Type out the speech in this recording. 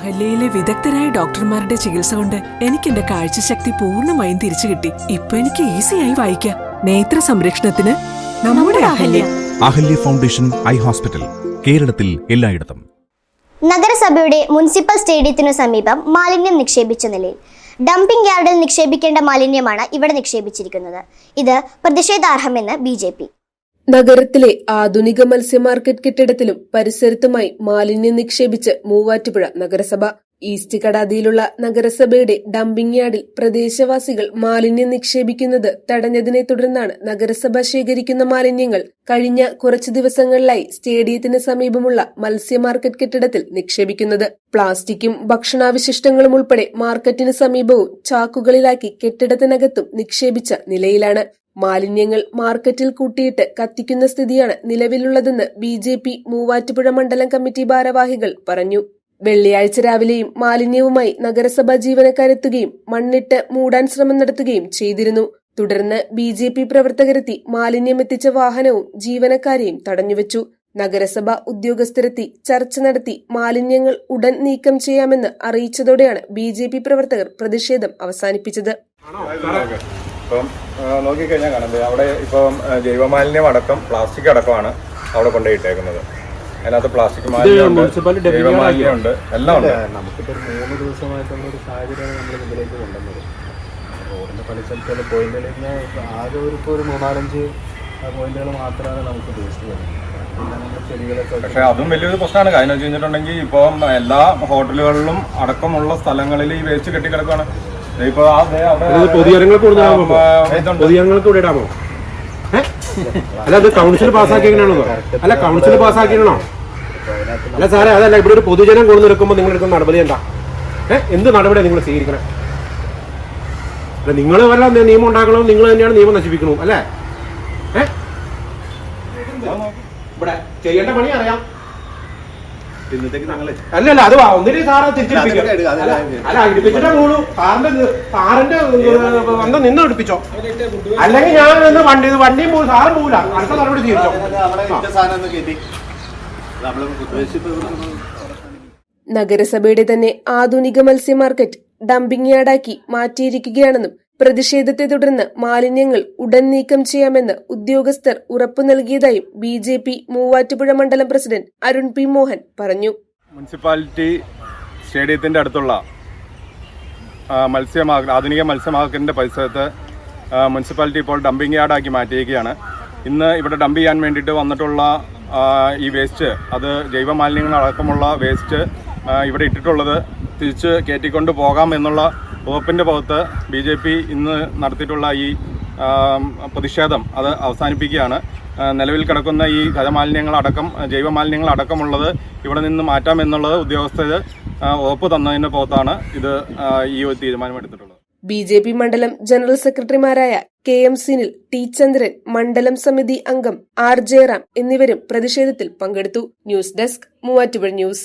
അഹല്യയിലെ വിദഗ്ധരായ ഡോക്ടർമാരുടെ ചികിത്സ കൊണ്ട് എനിക്ക് എന്റെ കാഴ്ചശക്തി പൂർണമായും തിരിച്ചു കിട്ടി. ഇപ്പൊ എനിക്ക് ഈസിയായി വായിക്കാം. നേത്ര സംരക്ഷണത്തിന് നമ്മുടെ Ahalya. Ahalya foundation eye hospital കേരളത്തിൽ എല്ലായിടത്തും. നഗരസഭയുടെ മുനിസിപ്പൽ സ്റ്റേഡിയത്തിനു സമീപം മാലിന്യം നിക്ഷേപിച്ച നിലയിൽ. ഡംപിംഗ് യാർഡിൽ നിക്ഷേപിക്കേണ്ട മാലിന്യമാണ് ഇവിടെ നിക്ഷേപിച്ചിരിക്കുന്നത്. ഇത് പ്രതിഷേധാർഹമെന്ന് ബി ജെ പി. നഗരത്തിലെ ആധുനിക മത്സ്യ മാർക്കറ്റ് കെട്ടിടത്തിലും പരിസരത്തുമായി മാലിന്യം നിക്ഷേപിച്ച് മൂവാറ്റുപുഴ നഗരസഭ. ഈസ്റ്റ് കടാതിയിലുള്ള നഗരസഭയുടെ ഡംപിംഗ് യാർഡിൽ പ്രദേശവാസികൾ മാലിന്യം നിക്ഷേപിക്കുന്നത് തടഞ്ഞതിനെ തുടർന്നാണ് നഗരസഭ ശേഖരിക്കുന്ന മാലിന്യങ്ങൾ കഴിഞ്ഞ കുറച്ചു ദിവസങ്ങളിലായി സ്റ്റേഡിയത്തിന് സമീപമുള്ള മത്സ്യ മാർക്കറ്റ് കെട്ടിടത്തിൽ നിക്ഷേപിക്കുന്നത്. പ്ലാസ്റ്റിക്കും ഭക്ഷണാവശിഷ്ടങ്ങളും ഉൾപ്പെടെ മാർക്കറ്റിന് സമീപവും ചാക്കുകളിലാക്കി കെട്ടിടത്തിനകത്തും നിക്ഷേപിച്ച നിലയിലാണ്. മാലിന്യങ്ങൾ മാർക്കറ്റിൽ കൂട്ടിയിട്ട് കത്തിക്കുന്ന സ്ഥിതിയാണ് നിലവിലുള്ളതെന്ന് ബി ജെ പി മൂവാറ്റുപുഴ മണ്ഡലം കമ്മിറ്റി ഭാരവാഹികൾ പറഞ്ഞു. വെള്ളിയാഴ്ച രാവിലെയും മാലിന്യവുമായി നഗരസഭാ ജീവനക്കാരെത്തുകയും മണ്ണിട്ട് മൂടാൻ ശ്രമം നടത്തുകയും ചെയ്തിരുന്നു. തുടർന്ന് ബി ജെ പി പ്രവർത്തകരെത്തി മാലിന്യമെത്തിച്ച വാഹനവും ജീവനക്കാരെയും തടഞ്ഞുവച്ചു. നഗരസഭ ഉദ്യോഗസ്ഥരെത്തി ചർച്ച നടത്തി മാലിന്യങ്ങൾ ഉടൻ നീക്കം ചെയ്യാമെന്ന് അറിയിച്ചതോടെയാണ് ബി പ്രവർത്തകർ പ്രതിഷേധം അവസാനിപ്പിച്ചത്. ഇപ്പം നോക്കിക്കഴിഞ്ഞാൽ കാണാം. അവിടെ ഇപ്പം ജൈവമാലിന്യം അടക്കം പ്ലാസ്റ്റിക് അടക്കമാണ് അവിടെ കൊണ്ടുപോയിട്ടേക്കുന്നത്. അതിനകത്ത് പ്ലാസ്റ്റിക് മാലിന്യമുണ്ട് ജൈവമാലിന്യമുണ്ട് എല്ലാം ഉണ്ട്. നമുക്കിപ്പോൾ മൂന്ന് ദിവസമായിട്ടുള്ള ഒരു സാഹചര്യമാണ് നമ്മൾ മുമ്പിലേക്ക് കൊണ്ടുവന്നത്. റോഡിന്റെ പല സ്ഥലത്തുള്ള പോയിന്റുകളിൽ ആകെ ഒരു ഇപ്പോൾ ഒരു മൂന്നാലഞ്ച് പോയിന്റുകൾ മാത്രമാണ് നമുക്ക് വേസ്റ്റ് വരുന്നത്. നമ്മൾ ചെടികളൊക്കെ വെച്ച് പക്ഷെ അതും വലിയൊരു പ്രശ്നമാണ്. കാര്യം വെച്ച് കഴിഞ്ഞിട്ടുണ്ടെങ്കിൽ ഇപ്പം എല്ലാ ഹോട്ടലുകളിലും അടക്കമുള്ള സ്ഥലങ്ങളിൽ ഈ വേസ്റ്റ് കെട്ടിക്കിടക്കുകയാണ് ദേ അവിടെ പൊതുജനങ്ങൾക്ക് ഇവിടെ ഇടാമോ? അല്ല അത് കൗൺസിൽ പാസ്സാക്കിയാണോ അല്ല കൗൺസിൽ പാസ്സാക്കിയാണോ അല്ല സാറേ അതല്ല ഇവിടെ ഒരു പൊതുജനം കൊണ്ടു നിൽക്കുമ്പോൾ നിങ്ങൾ എടുക്കുന്ന നടപടി എന്താ? ഏഹ് എന്ത് നടപടിയാണ് നിങ്ങൾ സ്വീകരിക്കണം? അല്ല നിങ്ങൾ വല്ല നിയമം ഉണ്ടാക്കണോ? നിങ്ങൾ തന്നെയാണ് നിയമം നശിപ്പിക്കണോ? അല്ലേ? ഇവിടെ ചെയ്യേണ്ട പണി അറിയാം. അല്ല അല്ല അത് ഒന്നിനും സാറ് തിരിച്ചെടുപ്പിക്കും. അല്ല ഇടിപ്പിച്ചിട്ടേ പോളൂ സാറിന്റെ സാറിന്റെ വന്ന് നിന്ന് ഇടിപ്പിച്ചോ അല്ലെങ്കിൽ ഞാൻ നിന്ന് വണ്ടി വണ്ടിയും പോകും സാറും പോകില്ല അടുത്ത നടപടി സ്വീകരിച്ചോ നഗരസഭയുടെ തന്നെ ആധുനിക മത്സ്യ മാർക്കറ്റ് ഡംപിംഗ് യാർഡാക്കി മാറ്റിയിരിക്കുകയാണെന്നും പ്രതിഷേധത്തെ തുടർന്ന് മാലിന്യങ്ങൾ ഉടൻ നീക്കം ചെയ്യാമെന്ന് ഉദ്യോഗസ്ഥർ ഉറപ്പു നൽകിയതായും ബി ജെ പി മൂവാറ്റുപുഴ മണ്ഡലം പ്രസിഡന്റ് അരുൺ പി മോഹൻ പറഞ്ഞു. മുനിസിപ്പാലിറ്റി സ്റ്റേഡിയത്തിന്റെ അടുത്തുള്ള മത്സ്യമാക ആധുനിക മത്സ്യ മാർക്കറ്റിന്റെ പരിസരത്ത് മുനിസിപ്പാലിറ്റി ഇപ്പോൾ ഡംപിംഗ് യാർഡാക്കി മാറ്റിയിരിക്കുകയാണ്. ഇന്ന് ഇവിടെ ഡംപ് ചെയ്യാൻ വേണ്ടിയിട്ട് വന്നിട്ടുള്ള ഈ വേസ്റ്റ് അത് ജൈവ മാലിന്യങ്ങളടക്കമുള്ള വേസ്റ്റ് ഇവിടെ ഇട്ടിട്ടുള്ളത് തിരിച്ച് കയറ്റിക്കൊണ്ട് പോകാം എന്നുള്ള വകുപ്പിന്റെ ഭാഗത്ത് ബി ജെ പി ഇന്ന് നടത്തിയിട്ടുള്ള ഈ പ്രതിഷേധം അത് അവസാനിപ്പിക്കുകയാണ്. നിലവിൽ കിടക്കുന്ന ഈ ഖരമാലിന്യങ്ങളടക്കം ജൈവമാലിന്യങ്ങളടക്കമുള്ളത് ഇവിടെ നിന്ന് മാറ്റാം എന്നുള്ളത് ഉദ്യോഗസ്ഥർ ഉറപ്പ് തന്നതിന്റെ പുറത്താണ് ഇത് ഈ ഒരു തീരുമാനമെടുത്തിട്ടുള്ളത്. ബി ജെ പി മണ്ഡലം ജനറൽ സെക്രട്ടറിമാരായ K M Sinil T Chandran മണ്ഡലം സമിതി അംഗം ആർ ജയറാം എന്നിവരും പ്രതിഷേധത്തിൽ പങ്കെടുത്തു. News desk Muvattupuzha news.